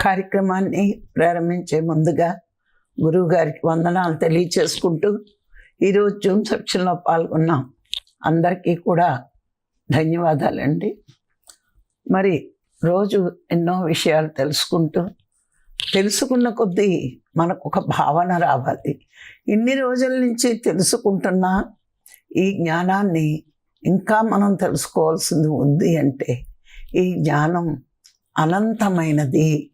కార్యక్రమాన్ని ప్రారంభించే ముందుగా గురువు గారికి వందనాలు తెలియచేసుకుంటూ ఈరోజు జూమ్ సెక్షన్లో పాల్గొన్నాం అందరికీ కూడా ధన్యవాదాలండి. మరి రోజు ఎన్నో విషయాలు తెలుసుకుంటూ తెలుసుకున్న కొద్దీ మనకు ఒక భావన రావాలి. ఇన్ని రోజుల నుంచి తెలుసుకుంటున్న ఈ జ్ఞానాన్ని ఇంకా మనం తెలుసుకోవాల్సింది ఉంది అంటే ఈ జ్ఞానం అనంతమైనది.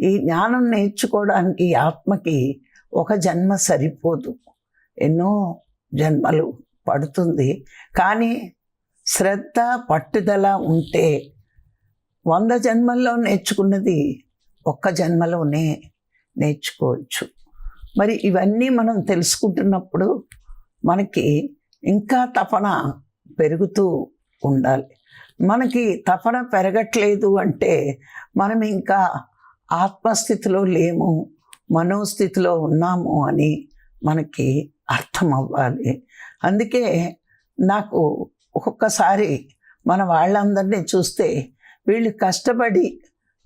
ఈ జ్ఞానం నేర్చుకోవడానికి ఆత్మకి ఒక జన్మ సరిపోదు. ఎన్నో జన్మలు పడుతుంది. కానీ శ్రద్ధ పట్టుదల ఉంటే వంద జన్మల్లో నేర్చుకున్నది ఒక్క జన్మలోనే నేర్చుకోవచ్చు. మరి ఇవన్నీ మనం తెలుసుకుంటున్నప్పుడు మనకి ఇంకా తపన పెరుగుతూ ఉండాలి. మనకి తపన పెరగట్లేదు అంటే మనం ఇంకా ఆత్మస్థితిలో లేము మనోస్థితిలో ఉన్నాము అని మనకి అర్థం అవ్వాలి. అందుకే నాకు ఒక్కొక్కసారి మన వాళ్ళందరినీ చూస్తే వీళ్ళు కష్టపడి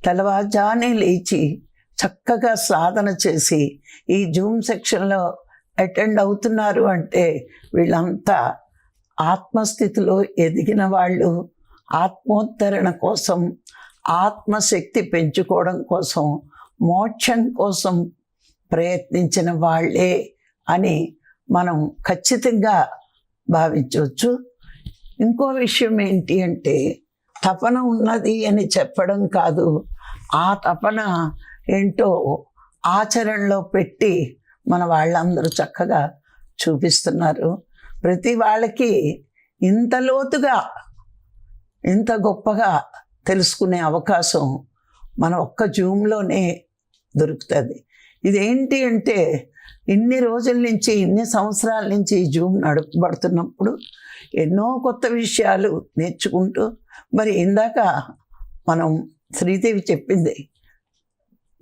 తెల్లవారుజానే లేచి చక్కగా సాధన చేసి ఈ జూమ్ సెక్షన్లో అటెండ్ అవుతున్నారు అంటే వీళ్ళంతా ఆత్మస్థితిలో ఎదిగిన వాళ్ళు ఆత్మోత్తరణ కోసం ఆత్మశక్తి పెంచుకోవడం కోసం మోక్షం కోసం ప్రయత్నించిన వాళ్ళే అని మనం ఖచ్చితంగా భావించవచ్చు. ఇంకో విషయం ఏంటి అంటే తపన ఉన్నది అని చెప్పడం కాదు. ఆ తపన ఏంటో ఆచరణలో పెట్టి మన వాళ్ళందరూ చక్కగా చూపిస్తున్నారు. ప్రతి వాళ్ళకి ఇంత లోతుగా ఇంత గొప్పగా తెలుసుకునే అవకాశం మన ఒక్క జూమ్లోనే దొరుకుతుంది. ఇదేంటి అంటే ఇన్ని రోజుల నుంచి ఇన్ని సంవత్సరాల నుంచి ఈ జూమ్ నడుపబడుతున్నప్పుడు ఎన్నో కొత్త విషయాలు నేర్చుకుంటూ మరి ఇందాక మనం శ్రీదేవి చెప్పింది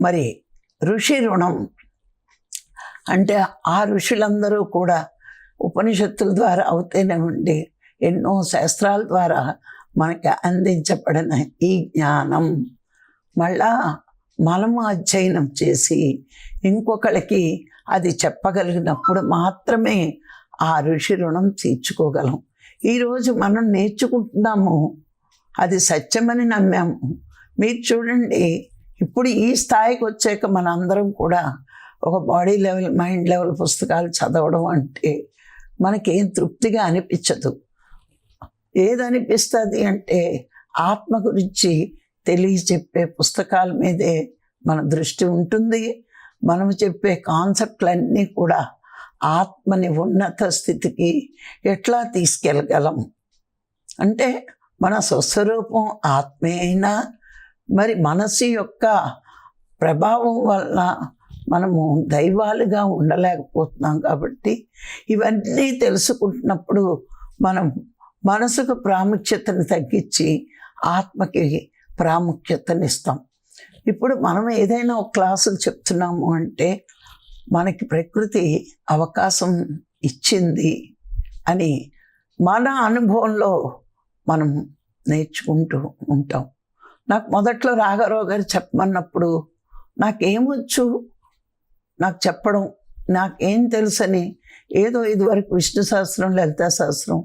మరి ఋషి రుణం. అంటే ఆ ఋషులందరూ కూడా ఉపనిషత్తుల ద్వారా అవుతూనే ఉండి ఎన్నో శాస్త్రాల ద్వారా మనకి అందించబడిన ఈ జ్ఞానం. మళ్ళా మనము అధ్యయనం చేసి ఇంకొకళ్ళకి అది చెప్పగలిగినప్పుడు మాత్రమే ఆ ఋషి రుణం తీర్చుకోగలం. ఈరోజు మనం నేర్చుకుంటున్నాము. అది సత్యమని నమ్మాము. మీరు చూడండి ఇప్పుడు ఈ స్థాయికి వచ్చాక మనందరం కూడా ఒక బాడీ లెవెల్ మైండ్ లెవెల్ పుస్తకాలు చదవడం అంటే మనకేం తృప్తిగా అనిపించదు. ఏదనిపిస్తుంది అంటే ఆత్మ గురించి తెలియచెప్పే పుస్తకాల మీదే మన దృష్టి ఉంటుంది. మనం చెప్పే కాన్సెప్ట్లన్నీ కూడా ఆత్మని ఉన్నత స్థితికి ఎట్లా తీసుకెళ్ళగలం అంటే మన స్వస్వరూపం ఆత్మే అయినా మరి మనసు యొక్క ప్రభావం వల్ల మనము దైవాలుగా ఉండలేకపోతున్నాం కాబట్టి ఇవన్నీ తెలుసుకుంటున్నప్పుడు మనం మనసుకు ప్రాముఖ్యతను తగ్గించి ఆత్మకి ప్రాముఖ్యతనిస్తాం. ఇప్పుడు మనం ఏదైనా ఒక క్లాసులు చెప్తున్నాము అంటే మనకి ప్రకృతి అవకాశం ఇచ్చింది అని మన అనుభవంలో మనం నేర్చుకుంటూ ఉంటాం. నాకు మొదట్లో రాఘరావు గారు చెప్పమన్నప్పుడు నాకేమొచ్చు? నాకు చెప్పడం నాకేం తెలుసని ఏదో ఇదివరకు విష్ణు సహస్రం లలితా సహస్రం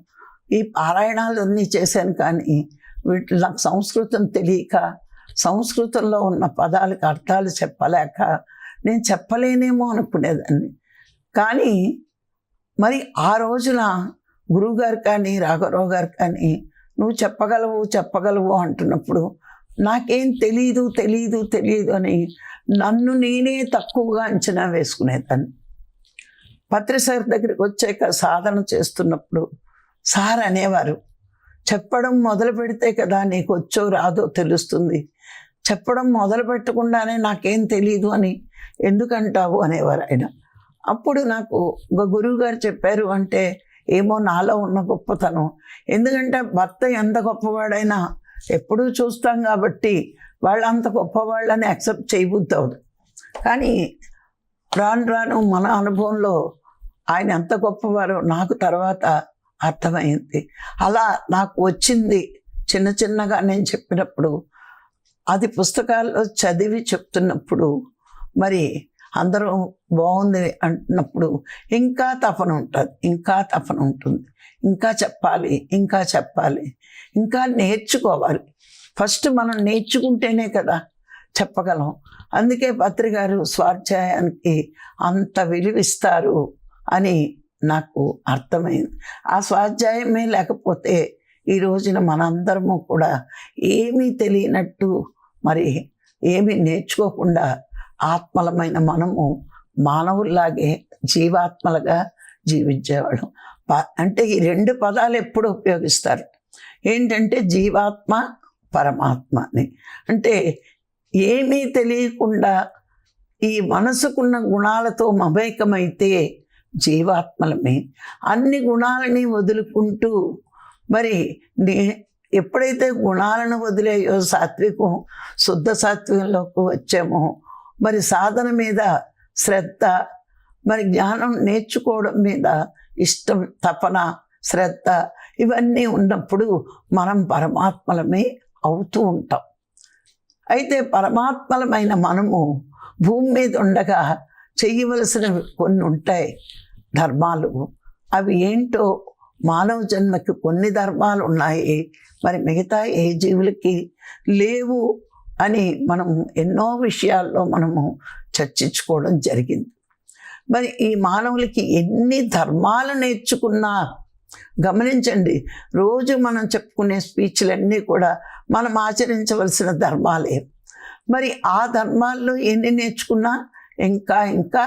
ఈ పారాయణాలు అన్నీ చేశాను కానీ వీటి నాకు సంస్కృతం తెలియక సంస్కృతంలో ఉన్న పదాలకు అర్థాలు చెప్పలేక నేను చెప్పలేనేమో అనుకునేదాన్ని. కానీ మరి ఆ రోజున గురువుగారు కానీ రాఘవరావు గారు కానీ నువ్వు చెప్పగలవు చెప్పగలవు అంటున్నప్పుడు నాకేం తెలియదు తెలియదు తెలియదు అని నన్ను నేనే తక్కువగా అంచనా వేసుకునేదాన్ని. పత్రిసార్ దగ్గరికి వచ్చాక సాధన చేస్తున్నప్పుడు సార్ అనేవారు చెప్పడం మొదలు పెడితే కదా నీకు వచ్చో రాదో తెలుస్తుంది. చెప్పడం మొదలు పెట్టకుండానే నాకేం తెలియదు అని ఎందుకంటావు అనేవారు ఆయన. అప్పుడు నాకు ఒక గురువు గారు చెప్పారు అంటే ఏమో నాలో ఉన్న గొప్పతనం. ఎందుకంటే భర్త ఎంత గొప్పవాడైనా ఎప్పుడూ చూస్తాం కాబట్టి వాళ్ళంత గొప్పవాళ్ళని యాక్సెప్ట్ చేయబుద్ది అవదు కానీ రాను రాను మన అనుభవంలో ఆయన ఎంత గొప్పవారో నాకు తర్వాత అర్థమైంది. అలా నాకు వచ్చింది. చిన్న చిన్నగా నేను చెప్పినప్పుడు అది పుస్తకాల్లో చదివి చెప్తున్నప్పుడు మరి అందరూ బాగుంది అంటున్నప్పుడు ఇంకా తపన ఉంటుంది ఇంకా తపన ఉంటుంది. ఇంకా చెప్పాలి ఇంకా చెప్పాలి ఇంకా నేర్చుకోవాలి. ఫస్ట్ మనం నేర్చుకుంటేనే కదా చెప్పగలం. అందుకే పత్రికారు స్వాధ్యాయానికి అంత విలువిస్తారు అని నాకు అర్థమైంది. ఆ స్వాధ్యాయమే లేకపోతే ఈ రోజున మనందరము కూడా ఏమీ తెలియనట్టు మరి ఏమీ నేర్చుకోకుండా ఆత్మలమైన మనము మానవుల్లాగే జీవాత్మలుగా జీవించేవాళ్ళం. ప- అంటే ఈ రెండు పదాలు ఎప్పుడు ఉపయోగిస్తారు? ఏంటంటే జీవాత్మ పరమాత్మ అని. అంటే ఏమీ తెలియకుండా ఈ మనసుకున్న గుణాలతో మమేకమైతే జీవాత్మలమే అన్ని గుణాలని వదులుకుంటూ మరి నే ఎప్పుడైతే గుణాలను వదిలేయో సాత్వికం శుద్ధ సాత్వికంలోకి వచ్చామో మరి సాధన మీద శ్రద్ధ మరి జ్ఞానం నేర్చుకోవడం మీద ఇష్టం తపన శ్రద్ధ ఇవన్నీ ఉన్నప్పుడు మనం పరమాత్మలమే అవుతూ ఉంటాం. అయితే పరమాత్మలమైన మనము భూమి మీద ఉండగా చేయవలసినవి కొన్ని ఉంటాయి ధర్మాలు. అవి ఏంటో మానవ జన్మకి కొన్ని ధర్మాలు ఉన్నాయి. మరి మిగతా ఏ జీవులకి లేవు అని మనం ఎన్నో విషయాల్లో మనము చర్చించుకోవడం జరిగింది. మరి ఈ మానవులకి ఎన్ని ధర్మాలు నేర్చుకున్నా గమనించండి రోజు మనం చెప్పుకునే స్పీచ్లన్నీ కూడా మనం ఆచరించవలసిన ధర్మాలే. మరి ఆ ధర్మాల్లో ఎన్ని నేర్చుకున్నా ఇంకా ఇంకా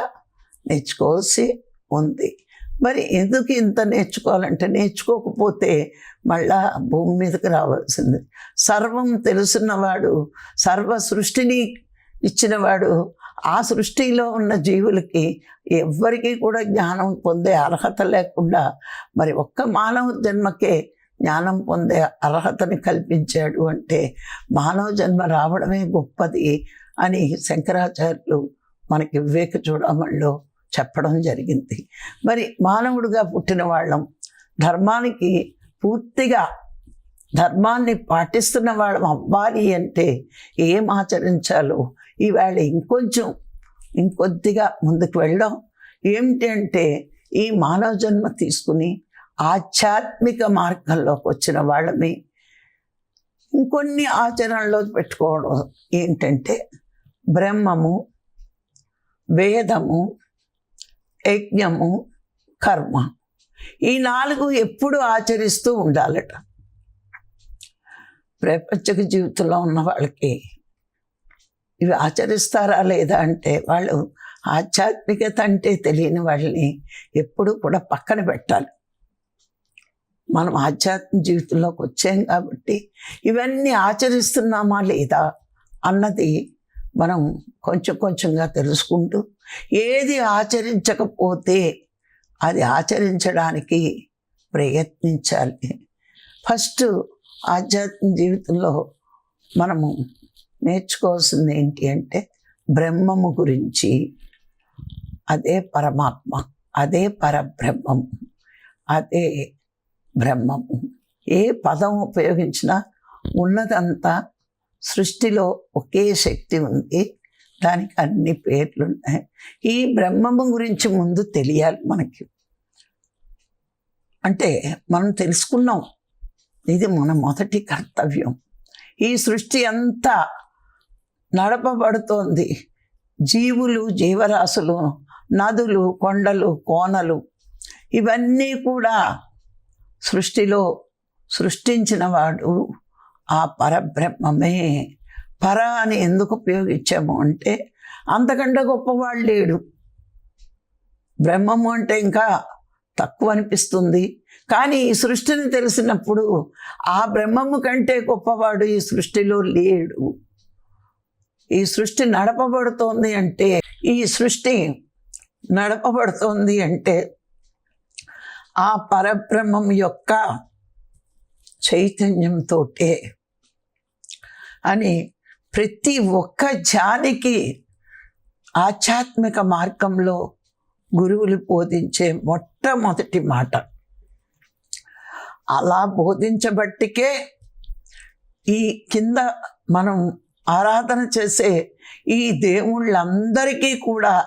నేర్చుకోవాల్సి ఉంది. మరి ఎందుకు ఇంత నేర్చుకోవాలంటే నేర్చుకోకపోతే మళ్ళా భూమి మీదకి రావాల్సింది. సర్వం తెలుసున్నవాడు సర్వ సృష్టిని ఇచ్చినవాడు ఆ సృష్టిలో ఉన్న జీవులకి ఎవ్వరికీ కూడా జ్ఞానం పొందే అర్హత లేకుండా మరి ఒక్క మానవ జన్మకే జ్ఞానం పొందే అర్హతని కల్పించాడు అంటే మానవ జన్మ రావడమే గొప్పది అని శంకరాచార్యులు మనకి వివేక చూడమల్లో చెప్పడం జరిగింది. మరి మానవుడిగా పుట్టిన వాళ్ళం ధర్మానికి పూర్తిగా ధర్మాన్ని పాటిస్తున్న వాళ్ళం అవ్వాలి అంటే ఏం ఆచరించాలో ఈవేళ ఇంకొంచెం ఇంకొద్దిగా ముందుకు వెళ్ళడం. ఏమిటి అంటే ఈ మానవ జన్మ తీసుకుని ఆధ్యాత్మిక మార్గంలోకి వచ్చిన వాళ్ళని ఇంకొన్ని ఆచరణలో పెట్టుకోవడం ఏంటంటే బ్రహ్మము వేదము యజ్ఞము కర్మ. ఈ నాలుగు ఎప్పుడు ఆచరిస్తూ ఉండాలట. ప్రపంచక జీవితంలో ఉన్న వాళ్ళకి ఇవి ఆచరిస్తారా లేదా అంటే వాళ్ళు ఆధ్యాత్మికత అంటే తెలియని వాళ్ళని ఎప్పుడు కూడా పక్కన పెట్టాలి. మనం ఆధ్యాత్మిక జీవితంలోకి వచ్చాం కాబట్టి ఇవన్నీ ఆచరిస్తున్నామా లేదా అన్నది మనం కొంచెం కొంచెంగా తెలుసుకుంటూ ఏది ఆచరించకపోతే అది ఆచరించడానికి ప్రయత్నించాలి. ఫస్ట్ ఆధ్యాత్మిక జీవితంలో మనము నేర్చుకోవాల్సింది ఏంటి అంటే బ్రహ్మము గురించి అదే పరమాత్మ అదే పరబ్రహ్మము అదే బ్రహ్మము ఏ పదం ఉపయోగించినా ఉన్నదంతా సృష్టిలో ఒకే శక్తి ఉంది. దానికి అన్ని పేర్లు ఉన్నాయి ఈ బ్రహ్మము గురించి ముందు తెలియాలి మనకి. అంటే మనం తెలుసుకున్నాం. ఇది మన మొదటి కర్తవ్యం. ఈ సృష్టి అంతా నడపబడుతోంది. జీవులు జీవరాశులు నదులు కొండలు కోనలు ఇవన్నీ కూడా సృష్టిలో సృష్టించిన వాడు ఆ పరబ్రహ్మమే పర అని ఎందుకు ఉపయోగించాము అంటే అంతకంటే గొప్పవాడు లేడు. బ్రహ్మము అంటే ఇంకా తక్కువ అనిపిస్తుంది. కానీ ఈ సృష్టిని తెలిసినప్పుడు ఆ బ్రహ్మము కంటే గొప్పవాడు ఈ సృష్టిలో లేడు. ఈ సృష్టి నడపబడుతోంది అంటే ఈ సృష్టి నడపబడుతోంది అంటే ఆ పరబ్రహ్మం యొక్క చైతన్యంతో అని ప్రతి ఒక్క జానికి ఆధ్యాత్మిక మార్గంలో గురువులు బోధించే మొట్టమొదటి మాట. అలా బోధించబట్టికే ఈ కింద మనం ఆరాధన చేసే ఈ దేవుళ్ళందరికీ కూడా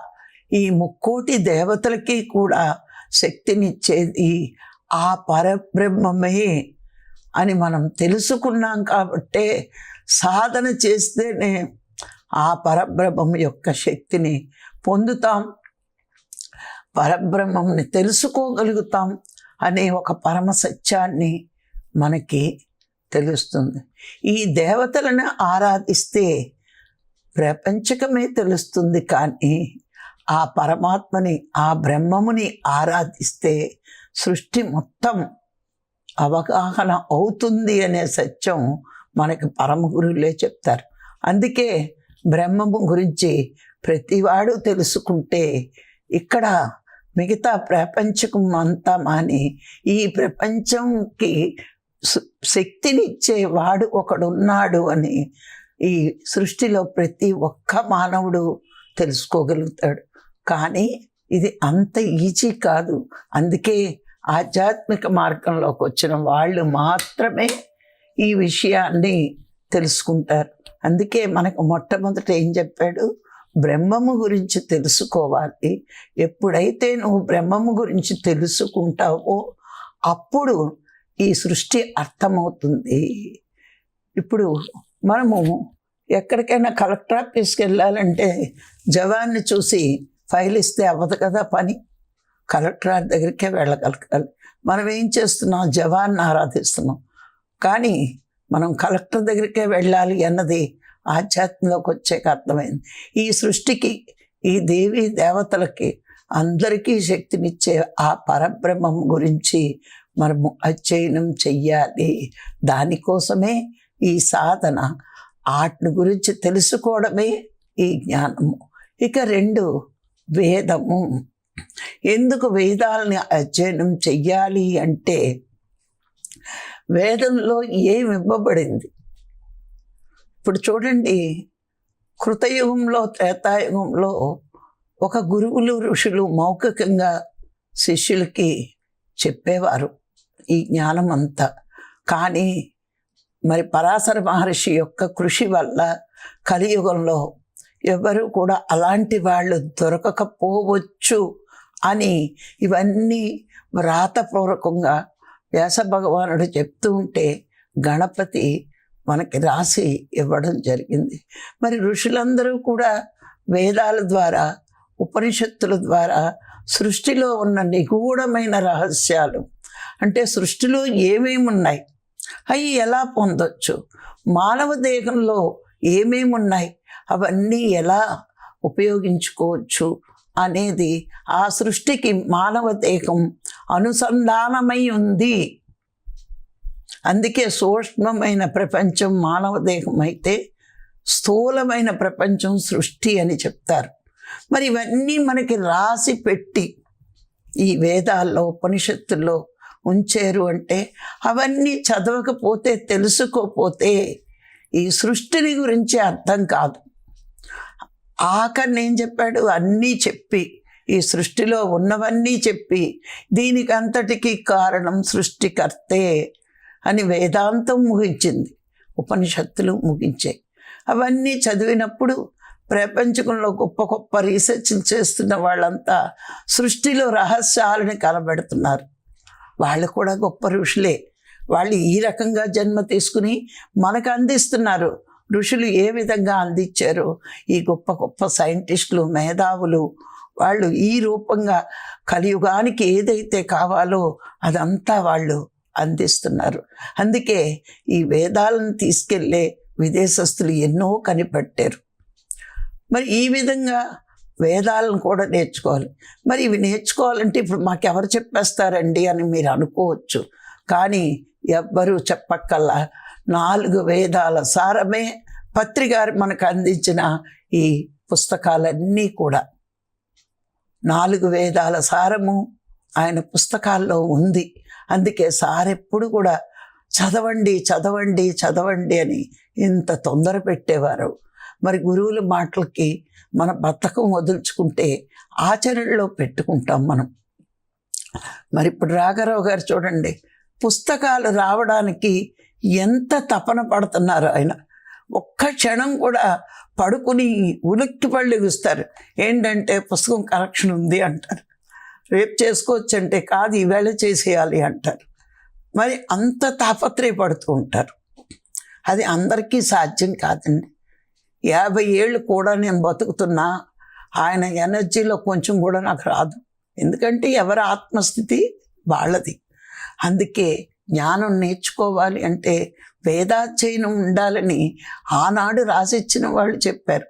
ఈ ముక్కోటి దేవతలకి కూడా శక్తినిచ్చేది ఆ పరబ్రహ్మమే అని మనం తెలుసుకున్నాం కాబట్టే సాధన చేస్తేనే ఆ పరబ్రహ్మం యొక్క శక్తిని పొందుతాం. పరబ్రహ్మంని తెలుసుకోగలుగుతాం అనే ఒక పరమ సత్యాన్ని మనకి తెలుస్తుంది. ఈ దేవతలను ఆరాధిస్తే ప్రపంచకమే తెలుస్తుంది కానీ ఆ పరమాత్మని ఆ బ్రహ్మముని ఆరాధిస్తే సృష్టి మొత్తం అవగాహన అవుతుంది అనే సత్యం మనకి పరమ గురువులే చెప్తారు. అందుకే బ్రహ్మము గురించి ప్రతివాడు తెలుసుకుంటే ఇక్కడ మిగతా ప్రపంచకం అంతా మాని ఈ ప్రపంచంకి శక్తినిచ్చే వాడు ఒకడున్నాడు అని ఈ సృష్టిలో ప్రతి ఒక్క మానవుడు తెలుసుకోగలుగుతాడు. కానీ ఇది అంత ఈజీ కాదు. అందుకే ఆధ్యాత్మిక మార్గంలోకి వచ్చిన వాళ్ళు మాత్రమే ఈ విషయాన్ని తెలుసుకుంటారు. అందుకే మనకు మొట్టమొదట ఏం చెప్పాడు? బ్రహ్మము గురించి తెలుసుకోవాలి. ఎప్పుడైతే నువ్వు బ్రహ్మము గురించి తెలుసుకుంటావో అప్పుడు ఈ సృష్టి అర్థమవుతుంది. ఇప్పుడు మనము ఎక్కడికైనా కలెక్టర్ ఆఫీస్కి వెళ్ళాలంటే జవాన్ని చూసి ఫైల్ ఇస్తే అవ్వదు కదా పని? కలెక్టర్ దగ్గరికే వెళ్ళగలగాలి మనం ఏం చేస్తున్నాం? జవాన్ని ఆరాధిస్తున్నాం. కానీ మనం కలెక్టర్ దగ్గరికే వెళ్ళాలి అన్నది ఆధ్యాత్మంలోకి వచ్చాక అర్థమైంది. ఈ సృష్టికి ఈ దేవి దేవతలకి అందరికీ శక్తినిచ్చే ఆ పరబ్రహ్మం గురించి మనము అధ్యయనం చెయ్యాలి. దానికోసమే ఈ సాధన. వాటిని గురించి తెలుసుకోవడమే ఈ జ్ఞానము. ఇక రెండు వేదము. ఎందుకు వేదాలని అధ్యయనం చెయ్యాలి అంటే వేదంలో ఏమి ఇవ్వబడింది? ఇప్పుడు చూడండి కృతయుగంలో త్రేతాయుగంలో ఒక గురువులు ఋషులు మౌఖికంగా శిష్యులకి చెప్పేవారు ఈ జ్ఞానం అంతా కానీ మరి పరాశర మహర్షి యొక్క కృషి వల్ల కలియుగంలో ఎవరు కూడా అలాంటి వాళ్ళు దొరకకపోవచ్చు అని ఇవన్నీ వ్రాతపూర్వకంగా వ్యాస భగవానుడు చెప్తూ ఉంటే గణపతి మనకి రాసి ఇవ్వడం జరిగింది. మరి ఋషులందరూ కూడా వేదాల ద్వారా ఉపనిషత్తుల ద్వారా సృష్టిలో ఉన్న నిగూఢమైన రహస్యాలు అంటే సృష్టిలో ఏమేమి ఉన్నాయి అవి ఎలా పొందొచ్చు మానవ దేహంలో ఏమేమి ఉన్నాయి అవన్నీ ఎలా ఉపయోగించుకోవచ్చు అనేది ఆ సృష్టికి మానవ దేహం అనుసంధానమై ఉంది. అందుకే సూక్ష్మమైన ప్రపంచం మానవ దేహం అయితే స్థూలమైన ప్రపంచం సృష్టి అని చెప్తారు. మరి ఇవన్నీ మనకి రాసి పెట్టి ఈ వేదాల్లో ఉపనిషత్తుల్లో ఉంచారు అంటే అవన్నీ చదవకపోతే తెలుసుకోపోతే ఈ సృష్టిని గురించి అర్థం కాదు. ఆఖరిని ఏం చెప్పాడు? అన్నీ చెప్పి ఈ సృష్టిలో ఉన్నవన్నీ చెప్పి దీనికి అంతటికీ కారణం సృష్టికర్తే అని వేదాంతం ముగించింది ఉపనిషత్తులు ముగించాయి. అవన్నీ చదివినప్పుడు ప్రపంచంలో గొప్ప గొప్ప రీసెర్చ్ చేస్తున్న వాళ్ళంతా సృష్టిలో రహస్యాలని కనబెడుతున్నారు. వాళ్ళు కూడా గొప్ప ఋషులే. వాళ్ళు ఈ రకంగా జన్మ తీసుకుని మనకు అందిస్తున్నారు. ఋషులు ఏ విధంగా అందించారో ఈ గొప్ప గొప్ప సైంటిస్టులు మేధావులు వాళ్ళు ఈ రూపంగా కలియుగానికి ఏదైతే కావాలో అదంతా వాళ్ళు అందిస్తున్నారు. అందుకే ఈ వేదాలను తీసుకెళ్ళే విదేశస్తులు ఎన్నో కనిపెట్టారు. మరి ఈ విధంగా వేదాలను కూడా నేర్చుకోవాలి. మరి ఇవి నేర్చుకోవాలంటే ఇప్పుడు మాకు ఎవరు చెప్పేస్తారండి అని మీరు అనుకోవచ్చు. కానీ ఎవ్వరూ చెప్పక్కల్లా నాలుగు వేదాల సారమే పత్రికారు మనకు అందించిన ఈ పుస్తకాలన్నీ కూడా. నాలుగు వేదాల సారము ఆయన పుస్తకాల్లో ఉంది. అందుకే సార్ ఎప్పుడు కూడా చదవండి చదవండి చదవండి అని ఇంత తొందర పెట్టేవారు. మరి గురువుల మాటలకి మన బతకం వదులుచుకుంటే ఆచరణలో పెట్టుకుంటాం మనం. మరి ఇప్పుడు రాఘరావు గారు చూడండి పుస్తకాలు రావడానికి ఎంత తపన పడుతున్నారు ఆయన. ఒక్క క్షణం కూడా పడుకుని ఉలిక్కి పళ్ళెగుస్తారు ఏంటంటే పుస్తకం కరెక్షన్ ఉంది అంటారు. రేపు చేసుకోవచ్చు అంటే కాదు ఈవేళ చేసేయాలి అంటారు. మరి అంత తాపత్రయపడుతూ ఉంటారు. అది అందరికీ సాధ్యం కాదండి. యాభై ఏళ్ళు కూడా నేను బతుకుతున్నా ఆయన ఎనర్జీలో కొంచెం కూడా నాకు రాదు. ఎందుకంటే ఎవరి ఆత్మస్థితి వాళ్ళది. అందుకే జ్ఞానం నేర్చుకోవాలి అంటే వేదాధ్యయనం ఉండాలని ఆనాడు రాసిచ్చిన వాళ్ళు చెప్పారు.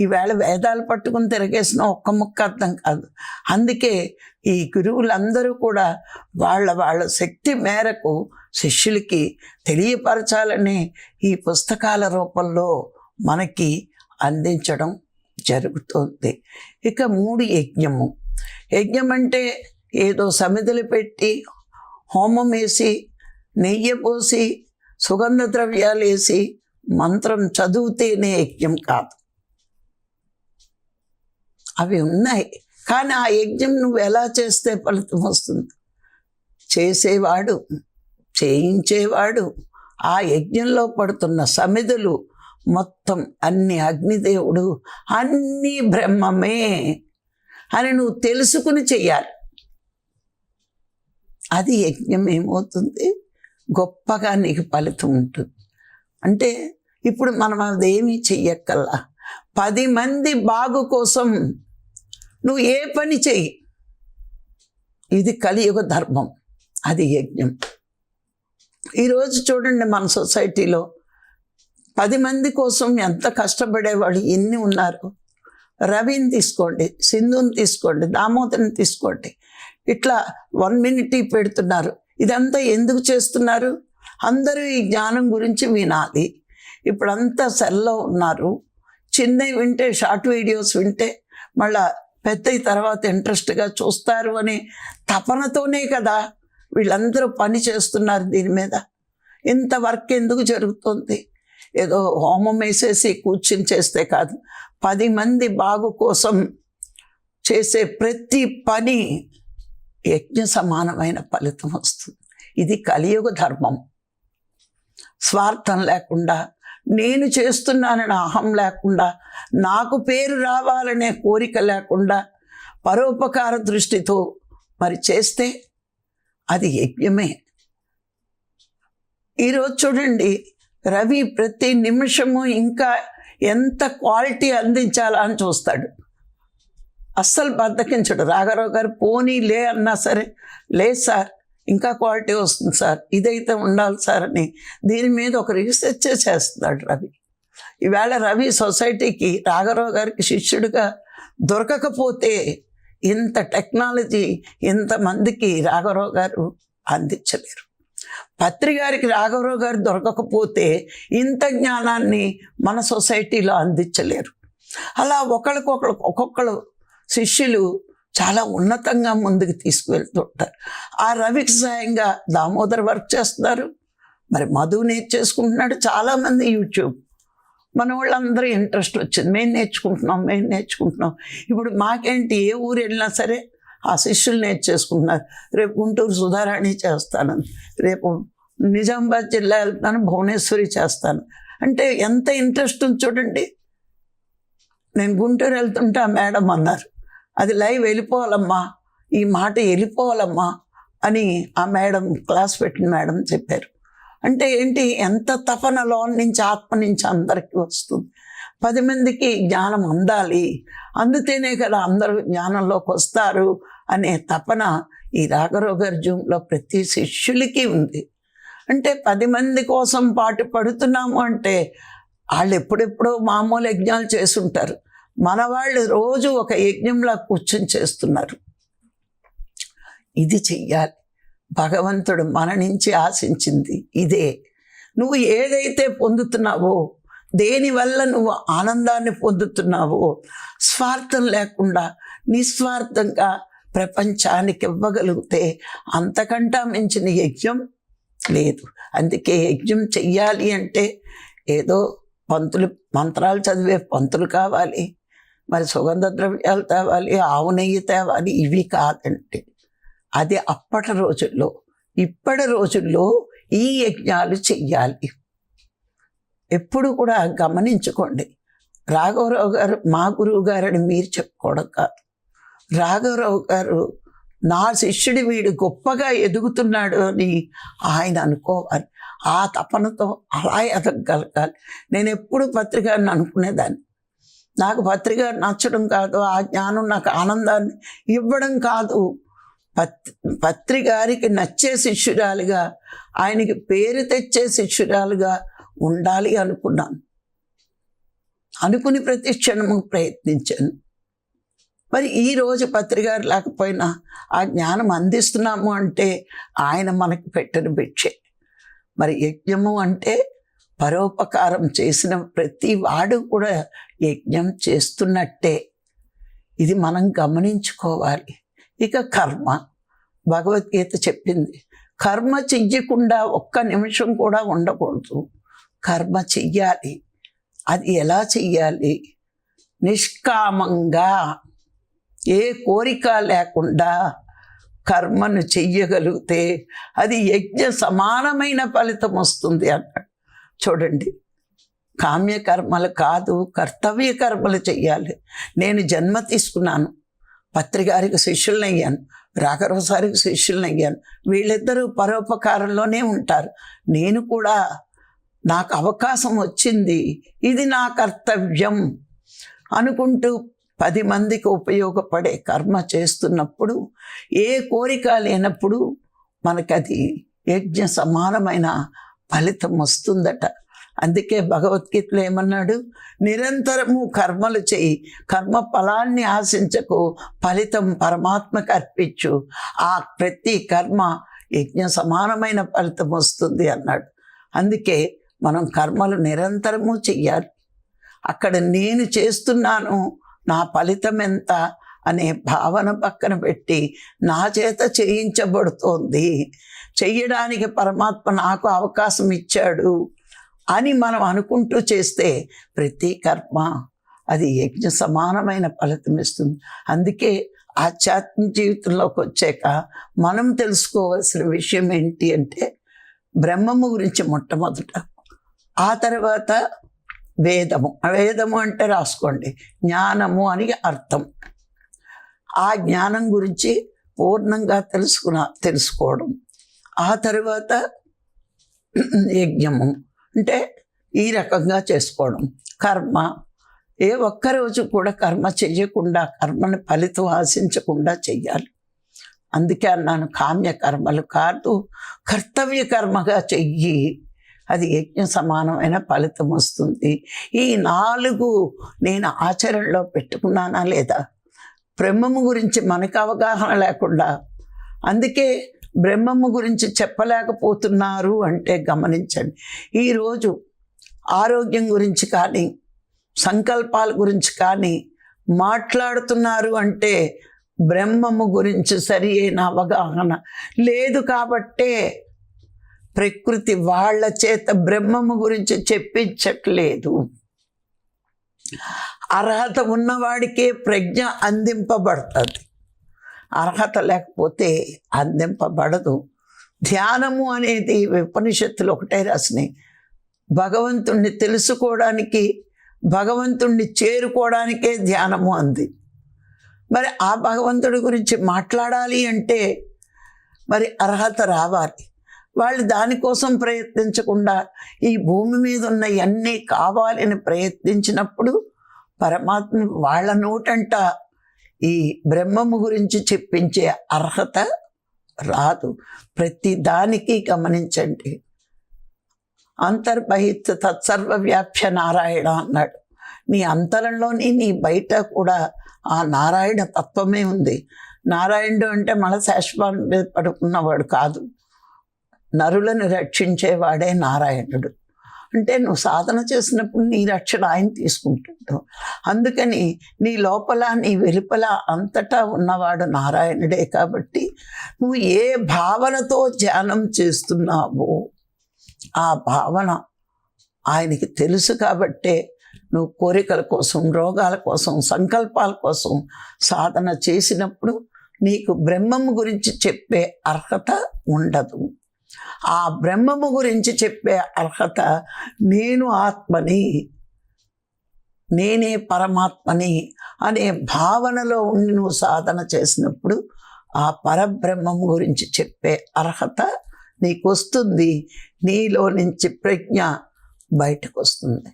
ఈవేళ వేదాలు పట్టుకుని తిరగేసిన ఒక్క ముక్క అర్థం కాదు. అందుకే ఈ గురువులందరూ కూడా వాళ్ళ వాళ్ళ శక్తి మేరకు శిష్యులకి తెలియపరచాలని ఈ పుస్తకాల రూపంలో మనకి అందించడం జరుగుతుంది. ఇక మూడు యజ్ఞము. యజ్ఞం అంటే ఏదో సమిధులు పెట్టి హోమం వేసి నెయ్యి పోసి సుగంధ ద్రవ్యాలు వేసి మంత్రం చదివితేనే యజ్ఞం కాదు. అవి ఉన్నాయి. కానీ ఆ యజ్ఞం నువ్వు ఎలా చేస్తే ఫలితం వస్తుంది? చేసేవాడు చేయించేవాడు ఆ యజ్ఞంలో పడుతున్న సమిధులు మొత్తం అన్ని అగ్నిదేవుడు అన్నీ బ్రహ్మమే అని నువ్వు తెలుసుకుని చెయ్యాలి. అది యజ్ఞం ఏమవుతుంది గొప్పగా నీకు ఫలితం ఉంటుంది. అంటే ఇప్పుడు మనం అదేమీ చెయ్యక్కల్లా. పది మంది బాగు కోసం నువ్వు ఏ పని చెయ్యి. ఇది కలియుగ ధర్మం. అది యజ్ఞం. ఈరోజు చూడండి మన సొసైటీలో పది మంది కోసం ఎంత కష్టపడేవాళ్ళు ఎన్ని ఉన్నారు. రవిని తీసుకోండి సింధుని తీసుకోండి దామోదర్ని తీసుకోండి. ఇట్లా వన్ మినిట్ పెడుతున్నారు. ఇదంతా ఎందుకు చేస్తున్నారు? అందరూ ఈ జ్ఞానం గురించి వినాలి. ఇప్పుడంతా సెల్లో ఉన్నారు. చిన్నవి వింటే షార్ట్ వీడియోస్ వింటే మళ్ళా పెద్ద తర్వాత ఇంట్రెస్ట్గా చూస్తారు అనే తపనతోనే కదా వీళ్ళందరూ పని చేస్తున్నారు దీని మీద. ఇంత వర్క్ ఎందుకు జరుగుతుంది? ఏదో హోమం వేసేసి కూర్చుని చేస్తే కాదు. పది మంది బాగు కోసం చేసే ప్రతి పని యజ్ఞ సమానమైన ఫలితం వస్తుంది. ఇది కలియుగ ధర్మం. స్వార్థం లేకుండా నేను చేస్తున్నానని అహం లేకుండా నాకు పేరు రావాలనే కోరిక లేకుండా పరోపకార దృష్టితో మరి చేస్తే అది యజ్ఞమే. ఈరోజు చూడండి రవి ప్రతి నిమిషము ఇంకా ఎంత క్వాలిటీ అందించాలా అని చూస్తాడు. అస్సలు బద్దకించడు. రాఘరావు గారు పోనీ లే అన్నా సరే లేదు సార్ ఇంకా క్వాలిటీ వస్తుంది సార్ ఇదైతే ఉండాలి సార్ అని దీని మీద ఒక రీసెర్చ్ చేస్తున్నాడు రవి. ఈవేళ రవి సొసైటీకి రాఘరావు గారికి శిష్యుడిగా దొరకకపోతే ఇంత టెక్నాలజీ ఇంతమందికి రాఘారావు గారు అందించలేరు. పత్రి గారికి రాఘవరావు గారు దొరకకపోతే ఇంత జ్ఞానాన్ని మన సొసైటీలో అందించలేరు. అలా ఒకరికొకరు ఒక్కొక్కరు శిష్యులు చాలా ఉన్నతంగా ముందుకు తీసుకువెళ్తుంటారు. ఆ రవికి సాయంగా దామోదర్ వర్క్ చేస్తున్నారు. మరి మధు నేర్చేసుకుంటున్నాడు చాలామంది యూట్యూబ్. మన వాళ్ళందరూ ఇంట్రెస్ట్ వచ్చింది. మేము నేర్చుకుంటున్నాం మేము నేర్చుకుంటున్నాం. ఇప్పుడు మాకేంటి ఏ ఊరు వెళ్ళినా సరే ఆ శిష్యులు నేర్చేసుకుంటున్నారు. రేపు గుంటూరు సుధారాణి చేస్తాను. రేపు నిజామాబాద్ జిల్లా వెళ్తాను భువనేశ్వరి చేస్తాను. అంటే ఎంత ఇంట్రెస్ట్ ఉంది చూడండి. నేను గుంటూరు వెళ్తుంటే ఆ మేడం అన్నారు. అది లైవ్ వెళ్ళిపోవాలమ్మా. ఈ మాట వెళ్ళిపోవాలమ్మా అని ఆ మేడం క్లాస్ పెట్టిన మేడం చెప్పారు. అంటే ఏంటి? ఎంత తపనలో నుంచి ఆత్మ నుంచి అందరికీ వస్తుంది. పది మందికి జ్ఞానం అందాలి అందుతేనే కదా అందరూ జ్ఞానంలోకి వస్తారు అనే తపన ఈ రాఘరావు గారి జూమ్లో ప్రతి శిష్యులకి ఉంది. అంటే పది మంది కోసం పాటు పడుతున్నాము అంటే వాళ్ళు ఎప్పుడెప్పుడో మామూలు యజ్ఞాలు చేసుంటారు మన వాళ్ళు రోజు ఒక యజ్ఞంలా కూర్చొని చేస్తున్నారు. ఇది చెయ్యాలి. భగవంతుడు మన నుంచి ఆశించింది ఇదే. నువ్వు ఏదైతే పొందుతున్నావో దేనివల్ల నువ్వు ఆనందాన్ని పొందుతున్నావో స్వార్థం లేకుండా నిస్వార్థంగా ప్రపంచానికి ఇవ్వగలిగితే అంతకంటా మించిన యజ్ఞం లేదు. అందుకే యజ్ఞం చెయ్యాలి అంటే ఏదో పంతులు మంత్రాలు చదివే పంతులు కావాలి. మరి సుగంధ ద్రవ్యాలు తేవాలి ఆవు నెయ్యి తేవాలి ఇవి కాదండి అది అప్పటి రోజుల్లో ఇప్పటి రోజుల్లో ఈ యజ్ఞాలు చెయ్యాలి. ఎప్పుడు కూడా గమనించుకోండి. రాఘవరావు గారు మా గురువు గారని మీరు చెప్పుకోవడం కాదు. రాఘవరావు గారు నా శిష్యుడి వీడు గొప్పగా ఎదుగుతున్నాడు అని ఆయన అనుకోవాలి. ఆ తపనతో అలా ఎదగగలగాలి. నేను ఎప్పుడు పత్రికను అనుకునేదాన్ని. నాకు పత్రిక నచ్చడం కాదు ఆ జ్ఞానం నాకు ఆనందాన్ని ఇవ్వడం కాదు. పత్ పత్రికారికి నచ్చే శిష్యురాలుగా ఆయనకి పేరు తెచ్చే శిష్యురాలుగా ఉండాలి అనుకున్నాను. అనుకుని ప్రతి క్షణము ప్రయత్నించాను. మరి ఈ రోజు పత్రికారు లేకపోయినా ఆ జ్ఞానం అందిస్తున్నాము అంటే ఆయన మనకు పెట్టిన భిక్షే. మరి యజ్ఞము అంటే పరోపకారం చేసిన ప్రతి వాడు కూడా యజ్ఞం చేస్తున్నట్టే. ఇది మనం గమనించుకోవాలి. ఇక కర్మ. భగవద్గీత చెప్పింది. కర్మ చెయ్యకుండా ఒక్క నిమిషం కూడా ఉండకూడదు. కర్మ చెయ్యాలి. అది ఎలా చెయ్యాలి? నిష్కామంగా. ఏ కోరిక లేకుండా కర్మను చెయ్యగలిగితే అది యజ్ఞ సమానమైన ఫలితం వస్తుంది అన్నాడు. చూడండి. కామ్యకర్మలు కాదు కర్తవ్య కర్మలు చెయ్యాలి. నేను జన్మ తీసుకున్నాను. పత్రికారికి శిష్యులనయ్యాను. రాఘరోసారికి శిష్యులనయ్యాను. వీళ్ళిద్దరూ పరోపకారంలోనే ఉంటారు. నేను కూడా నాకు అవకాశం వచ్చింది. ఇది నా కర్తవ్యం అనుకుంటూ పది మందికి ఉపయోగపడే కర్మ చేస్తున్నప్పుడు ఏ కోరిక లేనప్పుడు మనకది యజ్ఞ సమానమైన ఫలితం వస్తుందట. అందుకే భగవద్గీతలో ఏమన్నాడు? నిరంతరము కర్మలు చేయి. కర్మ ఫలాన్ని ఆశించకు ఫలితం పరమాత్మకు అర్పించు. ఆ ప్రతి కర్మ యజ్ఞ సమానమైన ఫలితం వస్తుంది అన్నాడు. అందుకే మనం కర్మలు నిరంతరము చెయ్యాలి. అక్కడ నేను చేస్తున్నాను నా ఫలితం ఎంత అనే భావన పక్కన పెట్టి నా చేత చేయించబడుతోంది. చెయ్యడానికి పరమాత్మ నాకు అవకాశం ఇచ్చాడు. అని మనం అనుకుంటూ చేస్తే ప్రతి కర్మ అది యజ్ఞ సమానమైన ఫలితం ఇస్తుంది. అందుకే ఆధ్యాత్మిక జీవితంలోకి వచ్చాక మనం తెలుసుకోవాల్సిన విషయం ఏంటి అంటే బ్రహ్మము గురించి మొట్టమొదట. ఆ తర్వాత వేదము. వేదము అంటే రాసుకోండి. జ్ఞానము అని అర్థం. ఆ జ్ఞానం గురించి పూర్ణంగా తెలుసుకున్న తెలుసుకోవడం. ఆ తర్వాత యజ్ఞము. అంటే ఈ రకంగా చేసుకోవడం. కర్మ ఏ ఒక్క రోజు కూడా కర్మ చేయకుండా కర్మని ఫలితం ఆశించకుండా చెయ్యాలి. అందుకే అన్నాను కామ్య కర్మలు కాదు కర్తవ్య కర్మగా చెయ్యి. అది యజ్ఞ సమానమైన ఫలితం వస్తుంది. ఈ నాలుగు నేను ఆచరణలో పెట్టుకున్నానా లేదా? బ్రహ్మము గురించి మనకు అవగాహన లేకుండా. అందుకే బ్రహ్మము గురించి చెప్పలేకపోతున్నారు అంటే గమనించండి. ఈరోజు ఆరోగ్యం గురించి కానీ సంకల్పాల గురించి కానీ మాట్లాడుతున్నారు అంటే బ్రహ్మము గురించి సరి అయిన అవగాహన లేదు కాబట్టే ప్రకృతి వాళ్ళ చేత బ్రహ్మము గురించి చెప్పించట్లేదు. అర్హత ఉన్నవాడికే ప్రజ్ఞ అందింపబడుతుంది. అర్హత లేకపోతే అందింపబడదు. ధ్యానము అనేది ఉపనిషత్తులు ఒకటే రాసినాయి. భగవంతుణ్ణి తెలుసుకోవడానికి భగవంతుణ్ణి చేరుకోవడానికే ధ్యానము అంది. మరి ఆ భగవంతుడి గురించి మాట్లాడాలి అంటే మరి అర్హత రావాలి. వాళ్ళు దానికోసం ప్రయత్నించకుండా ఈ భూమి మీద ఉన్న అన్నీ కావాలని ప్రయత్నించినప్పుడు పరమాత్మ వాళ్ళ నోటంట ఈ బ్రహ్మము గురించి చెప్పించే అర్హత రాదు. ప్రతి దానికి గమనించండి. అంతర్బహిత్ తత్సర్వ వ్యాప్య నారాయణ అన్నాడు. నీ అంతరంలోని నీ బయట కూడా ఆ నారాయణ తత్వమే ఉంది. నారాయణుడు అంటే మన శాశ్వతం మీద పడుకున్నవాడు కాదు. నరులను రక్షించేవాడే నారాయణుడు. అంటే నువ్వు సాధన చేసినప్పుడు నీ రక్షణ ఆయన తీసుకుంటాడు. అందుకని నీ లోపల నీ వెలుపల అంతటా ఉన్నవాడు నారాయణుడే కాబట్టి నువ్వు ఏ భావనతో ధ్యానం చేస్తున్నావో ఆ భావన ఆయనకి తెలుసు కాబట్టే నువ్వు కోరికల కోసం రోగాల కోసం సంకల్పాల కోసం సాధన చేసినప్పుడు నీకు బ్రహ్మం గురించి చెప్పే అర్హత ఉండదు. ఆ బ్రహ్మము గురించి చెప్పే అర్హత నేను ఆత్మని నేనే పరమాత్మని అనే భావనలో ఉండి నువ్వు సాధన చేసినప్పుడు ఆ పరబ్రహ్మం గురించి చెప్పే అర్హత నీకు వస్తుంది నీలో నుంచి ప్రజ్ఞ బయటకు వస్తుంది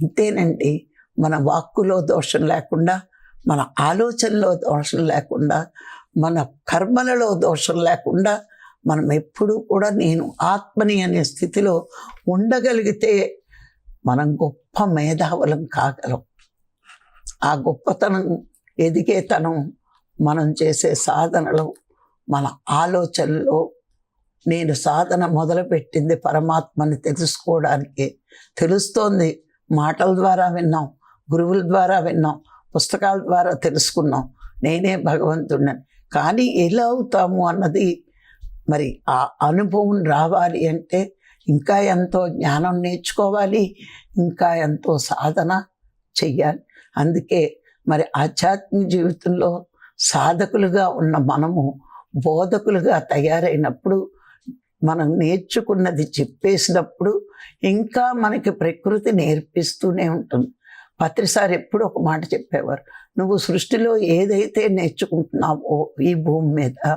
ఇంతేనండి. మన వాక్కులో దోషం లేకుండా మన ఆలోచనలో దోషం లేకుండా మన కర్మలలో దోషం లేకుండా మనం ఎప్పుడూ కూడా నేను ఆత్మని అనే స్థితిలో ఉండగలిగితే మనం గొప్ప మేధావులం కాగలం. ఆ గొప్పతనం ఎదిగేతనం మనం చేసే సాధనలో మన ఆలోచనలో నేను సాధన మొదలుపెట్టింది పరమాత్మని తెలుసుకోవడానికి. తెలుస్తోంది మాటల ద్వారా విన్నాం గురువుల ద్వారా విన్నాం పుస్తకాల ద్వారా తెలుసుకున్నాం. నేనే భగవంతుడిని కానీ ఎలా అవుతాము అన్నది మరి ఆ అనుభవం రావాలి అంటే ఇంకా ఎంతో జ్ఞానం నేర్చుకోవాలి ఇంకా ఎంతో సాధన చెయ్యాలి. అందుకే మరి ఆధ్యాత్మిక జీవితంలో సాధకులుగా ఉన్న మనము బోధకులుగా తయారైనప్పుడు మనం నేర్చుకున్నది చెప్పేసినప్పుడు ఇంకా మనకి ప్రకృతి నేర్పిస్తూనే ఉంటుంది. పత్రిసారి ఎప్పుడు ఒక మాట చెప్పేవారు నువ్వు సృష్టిలో ఏదైతే నేర్చుకుంటున్నావో ఈ భూమి మీద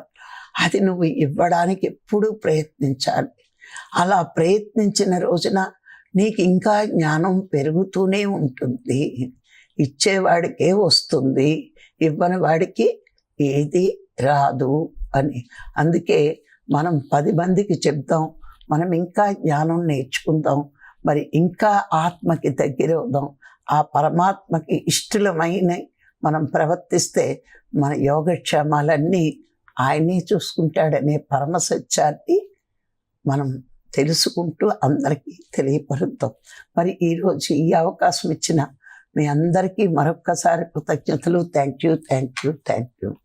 అది నువ్వు ఇవ్వడానికి ఎప్పుడూ ప్రయత్నించాలి. అలా ప్రయత్నించిన రోజున నీకు ఇంకా జ్ఞానం పెరుగుతూనే ఉంటుంది. ఇచ్చేవాడికే వస్తుంది. ఇవ్వని వాడికి ఏది రాదు అని. అందుకే మనం పది మందికి చెప్దాం. మనం ఇంకా జ్ఞానం నేర్చుకుందాం. మరి ఇంకా ఆత్మకి దగ్గరవుదాం ఆ పరమాత్మకి ఇష్టలమైన మనం ప్రవర్తిస్తే మన యోగక్షేమాలన్నీ ఆయనే చూసుకుంటాడనే పరమ సత్యాన్ని మనం తెలుసుకుంటూ అందరికీ తెలియపరుద్దాం. మరి ఈరోజు ఈ అవకాశం ఇచ్చిన మీ అందరికీ మరొక్కసారి కృతజ్ఞతలు. Thank you thank you thank you.